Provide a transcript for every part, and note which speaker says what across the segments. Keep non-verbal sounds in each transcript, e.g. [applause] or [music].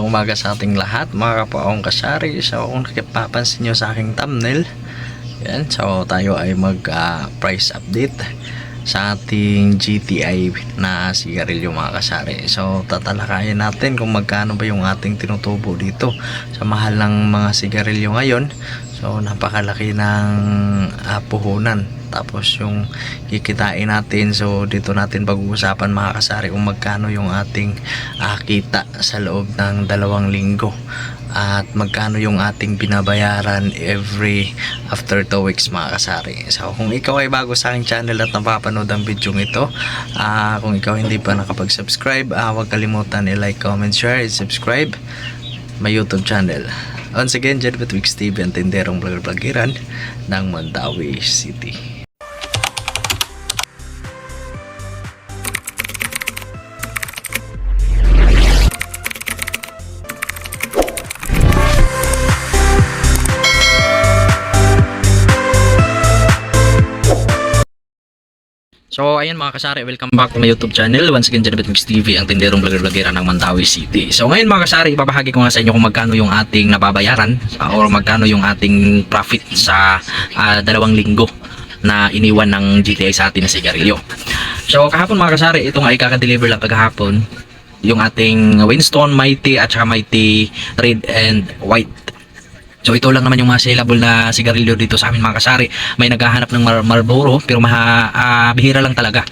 Speaker 1: umaga sa ating lahat mga kapaong kasari. So kung nakipapansin nyo sa aking thumbnail yan so tayo ay mag ah, update sa ating GTI na sigarilyo mga kasari. So tatalakayin natin kung magkano ba yung ating tinutubo dito sa mahal ng mga sigarilyo ngayon so napakalaki ng ah, puhunan. Tapos yung kikitain natin so dito natin pag-uusapan mga kasari kung magkano yung ating ah, kita sa loob ng dalawang linggo. At magkano yung ating binabayaran every after 2 weeks mga kasari. So kung ikaw ay bago sa aking channel at napapanood ang video ito ah, kung ikaw hindi pa nakapag-subscribe ah, huwag kalimutan i-like, comment, share, and subscribe my YouTube channel Once again, Jed Betwixt TV, ang tinderong vlogger-vlogiran ng Mandawi City. So ayun mga kasari, welcome back to my YouTube channel. Once again, Janabit Mix TV, ang tinderong vlogger-vlogera ng Mandawi City. So ngayon mga kasari, ibabahagi ko nga sa inyo kung magkano yung ating nababayaran uh, or magkano yung ating profit sa ah, dalawang linggo na iniwan ng GTI sa atin na sigarilyo. So kahapon mga kasari, itong ay kakadeliver lang kagahapon yung ating Winston Mighty at saka Mighty Red and White So ito lang naman yung mga saleable na sigarilyo dito sa amin mga kasari. May naghahanap ng Mar- Marlboro pero maha, ah, bihira lang talaga.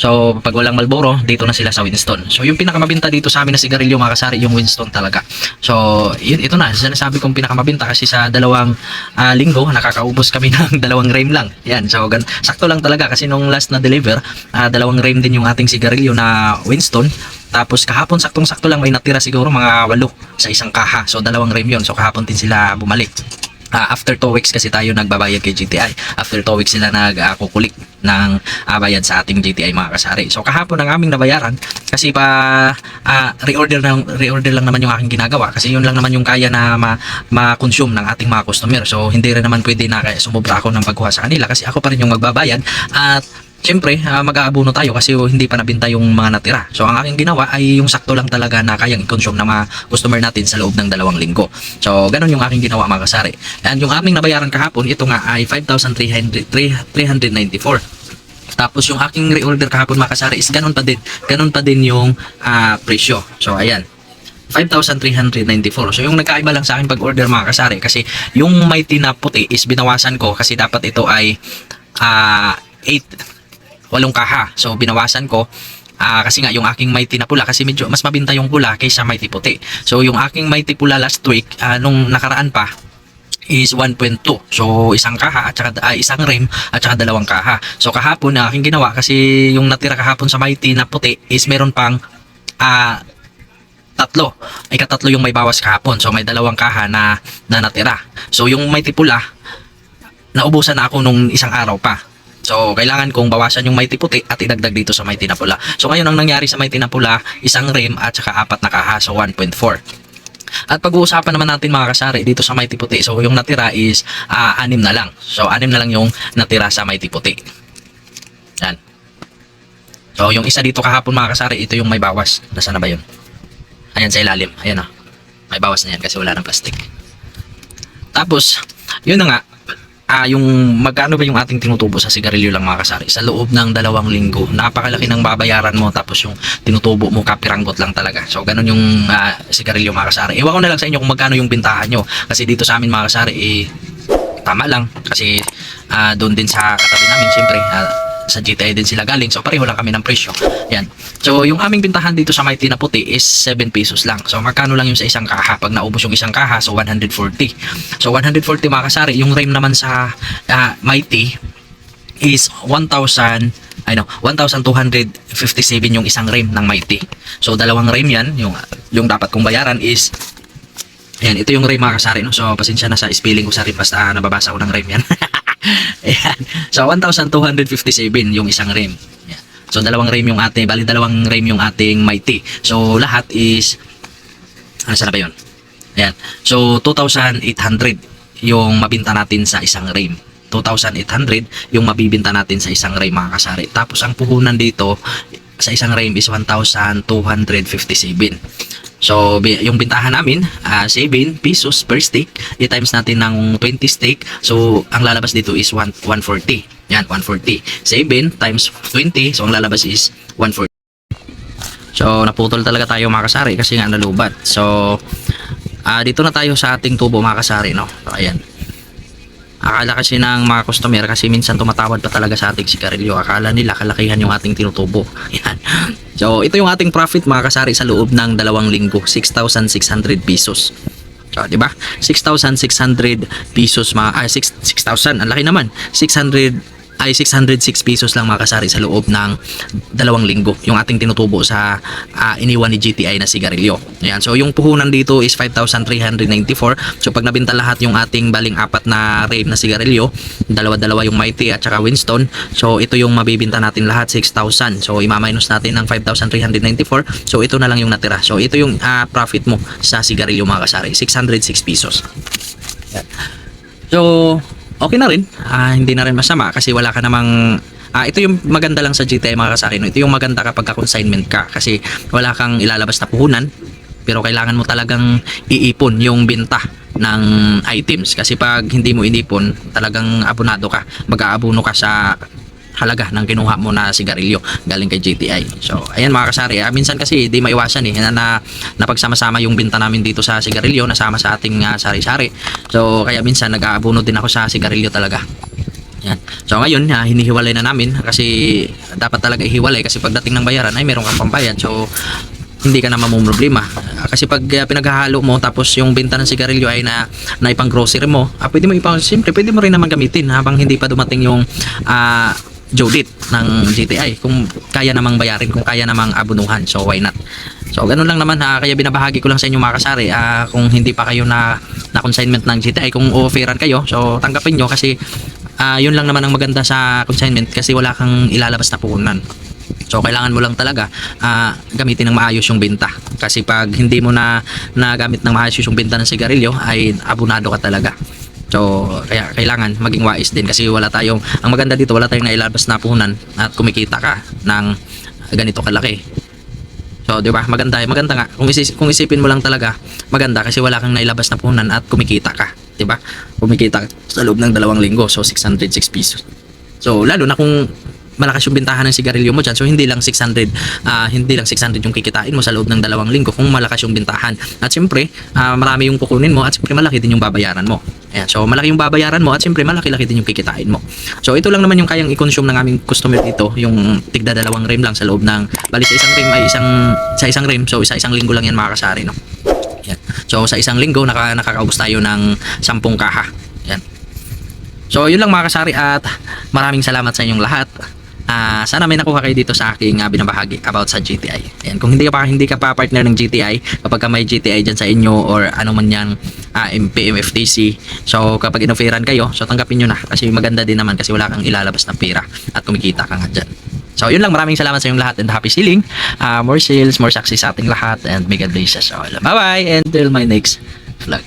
Speaker 1: So pag walang Marlboro, dito na sila sa Winston. So yung pinakamabinta dito sa amin na sigarilyo mga kasari, yung Winston talaga. So yun, ito na, sinasabi kong pinakamabinta kasi sa dalawang ah, linggo, nakakaubos kami [laughs] ng dalawang rame lang. Yan, so gan sakto lang talaga kasi nung last na deliver, ah, dalawang rame din yung ating sigarilyo na Winston. Tapos kahapon saktong-sakto lang may natira siguro mga walo sa isang kaha. So dalawang rem yun. So kahapon din sila bumalik. Ah, after 2 weeks kasi tayo nagbabayad kay GTI. After 2 weeks sila nagkukulik ng ah, bayad sa ating GTI mga kasari. So kahapon ang aming nabayaran kasi pa ah, reorder lang reorder lang naman yung aking ginagawa kasi yun lang naman yung kaya na ma, ma-consume ng ating mga customer. So hindi rin naman pwede na kaya sumubra ako ng pagkuha sa kanila kasi ako pa rin yung magbabayad at Siyempre, ah, mag-aabono tayo kasi hindi pa nabinta yung mga natira. So, ang aking ginawa ay yung sakto lang talaga na kayang i-consume ng mga customer natin sa loob ng dalawang linggo. So, ganun yung aking ginawa mga kasari. And yung aming nabayaran kahapon, ito nga ay 5,300 394. Tapos yung aking reorder kahapon mga kasari is ganun pa din. Ganun pa din yung ah, presyo. So, ayan. 5,394. So, yung nagkaiba lang sa akin pag-order mga kasari kasi yung mighty na puti is binawasan ko kasi dapat ito ay ah 8 walong kaha. So binawasan ko ah, kasi nga yung aking mighty na pula kasi medyo mas mabinta yung pula kaysa mighty puti. So yung aking mighty pula last week ah, nung nakaraan pa is 1.2. So isang kaha at saka ah, isang rim at saka dalawang kaha. So kahapon na aking ginawa kasi yung natira kahapon sa mighty na puti is meron pang ah tatlo. Ay katatlo yung may bawas kahapon. So may dalawang kaha na, na natira. So yung mighty pula naubusan na ako nung isang araw pa. So, kailangan kong bawasan yung mighty puti at idagdag dito sa mighty na pula. So, ngayon ang nangyari sa mighty na pula, isang rim at saka apat na kaha. So, 1.4. At pag-uusapan naman natin mga kasari dito sa mighty puti. So, yung natira is ah, anim na lang. So, anim na lang yung natira sa mighty puti. Yan. So, yung isa dito kahapon mga kasari, ito yung may bawas. Nasaan na ba yun? Ayan sa ilalim. Ayan na. May bawas na yan kasi wala ng plastic. Tapos, yun na nga, ah yung magkano ba yung ating tinutubo sa sigarilyo lang mga kasari? Sa loob ng dalawang linggo napakalaki ng babayaran mo tapos yung tinutubo mo kapiranggot lang talaga. So ganun yung ah, sigarilyo mga kasari. Ewan ko na lang sa inyo kung magkano yung bintahan nyo. Kasi dito sa amin mga kasari eh tama lang. Kasi ah, doon din sa katabi namin syempre ah, sa GTI din sila galing so pareho lang kami ng presyo yan so yung aming bintahan dito sa Mighty na puti is 7 pesos lang so magkano lang yung sa isang kaha pag naubos yung isang kaha so 140 so 140 mga yung rame naman sa ah, Mighty is 1,000 I know, 1,257 yung isang rim ng Mighty. So, dalawang rim yan. Yung, yung dapat kong bayaran is Ayan, ito yung rim mga kasari, no? So, pasensya na sa spelling ko sa rim basta nababasa ko ng rim yan. [laughs] [laughs] Ayan. So, 1,257 yung isang rim. Ayan. So, dalawang rim yung ating, bali dalawang rim yung ating Mighty. So, lahat is, ano saan na ba yun? Ayan. So, 2,800 yung mabinta natin sa isang rim. 2,800 yung mabibinta natin sa isang rim mga kasari. Tapos, ang puhunan dito sa isang rim is 1,257. So, yung bintahan namin, ah, 7 pesos per stick. I-times natin ng 20 stick. So, ang lalabas dito is 1, 140. Yan, 140. 7 times 20. So, ang lalabas is 140. So, naputol talaga tayo mga kasari kasi nga nalubat. So, ah, dito na tayo sa ating tubo mga kasari, no? So, ayan. Akala kasi ng mga customer kasi minsan tumatawad pa talaga sa ating sigarilyo. Akala nila kalakihan yung ating tinutubo. [laughs] Yan. So, ito yung ating profit mga kasari sa loob ng dalawang linggo. 6,600 pesos. So, di ba? 6,600 pesos mga ah, 6 6,000. Ang laki naman. 600 ay 606 pesos lang mga kasari sa loob ng dalawang linggo yung ating tinutubo sa ah, iniwan ni GTI na sigarilyo. Ayan. So yung puhunan dito is 5,394. So pag nabenta lahat yung ating baling apat na rave na sigarilyo, dalawa-dalawa yung Mighty at saka Winston. So ito yung mabibinta natin lahat 6,000. So ima-minus natin ng 5,394. So ito na lang yung natira. So ito yung ah, profit mo sa sigarilyo mga kasari, 606 pesos. Ayan. So, okay na rin. Ah, hindi na rin masama kasi wala ka namang Ah, ito yung maganda lang sa GTI mga kasari. No? Ito yung maganda kapag ka-consignment ka kasi wala kang ilalabas na puhunan pero kailangan mo talagang iipon yung binta ng items kasi pag hindi mo inipon talagang abonado ka mag-aabono ka sa halaga ng kinuha mo na sigarilyo galing kay GTI. So, ayan mga kasari, ah, minsan kasi di maiwasan eh na, na napagsama-sama yung binta namin dito sa sigarilyo nasama sa ating ah, sari-sari. So, kaya minsan nag-aabono din ako sa sigarilyo talaga. Yan. So ngayon, ah, hinihiwalay na namin kasi dapat talaga ihiwalay kasi pagdating ng bayaran ay meron kang pambayad. So hindi ka na mamumroblema. Ah, kasi pag ah, pinaghahalo mo tapos yung benta ng sigarilyo ay na, na ipang grocery mo, ah, pwede mo ipang, siyempre pwede mo rin naman gamitin habang hindi pa dumating yung ah, Jodit ng GTI kung kaya namang bayarin, kung kaya namang abunuhan. So why not? So ganun lang naman ha, kaya binabahagi ko lang sa inyo mga kasari ah, kung hindi pa kayo na na consignment ng GTI, kung offeran kayo, so tanggapin nyo kasi ah, yun lang naman ang maganda sa consignment kasi wala kang ilalabas na puhunan. So kailangan mo lang talaga ah, gamitin ng maayos yung benta. Kasi pag hindi mo na nagamit ng maayos yung benta ng sigarilyo ay abunado ka talaga. So kaya kailangan maging wais din kasi wala tayong ang maganda dito wala tayong nailabas na puhunan at kumikita ka ng ganito kalaki. So, 'di ba? Maganda, maganda nga. Kung, isis, kung isipin mo lang talaga, maganda kasi wala kang nailabas na puhunan at kumikita ka, 'di ba? Kumikita sa loob ng dalawang linggo, so 606 pesos. So, lalo na kung malakas yung bintahan ng sigarilyo mo dyan. So, hindi lang 600, ah, hindi lang 600 yung kikitain mo sa loob ng dalawang linggo kung malakas yung bintahan. At siyempre, ah, marami yung kukunin mo at siyempre malaki din yung babayaran mo. Ayan, so malaki yung babayaran mo at siyempre malaki-laki din yung kikitain mo. So ito lang naman yung kayang i-consume ng aming customer dito, yung tigda dalawang rim lang sa loob ng bali sa isang rim ay isang sa isang rim, so isa isang linggo lang yan mga kasari, no. Yan. So sa isang linggo naka, nakakaubos tayo ng 10 kaha. Yan. So yun lang mga kasari at maraming salamat sa inyong lahat. Ah, sana may nakuha kayo dito sa aking uh, binabahagi about sa GTI. Ayan, kung hindi ka pa hindi ka pa partner ng GTI, kapag ka may GTI diyan sa inyo or ano man yan ah, PMFTC. So kapag inoferan kayo, so tanggapin niyo na kasi maganda din naman kasi wala kang ilalabas na pera at kumikita ka nga diyan. So yun lang, maraming salamat sa inyong lahat and happy selling. Ah, more sales, more success sa ating lahat and may God bless us all. Bye-bye and till my next vlog.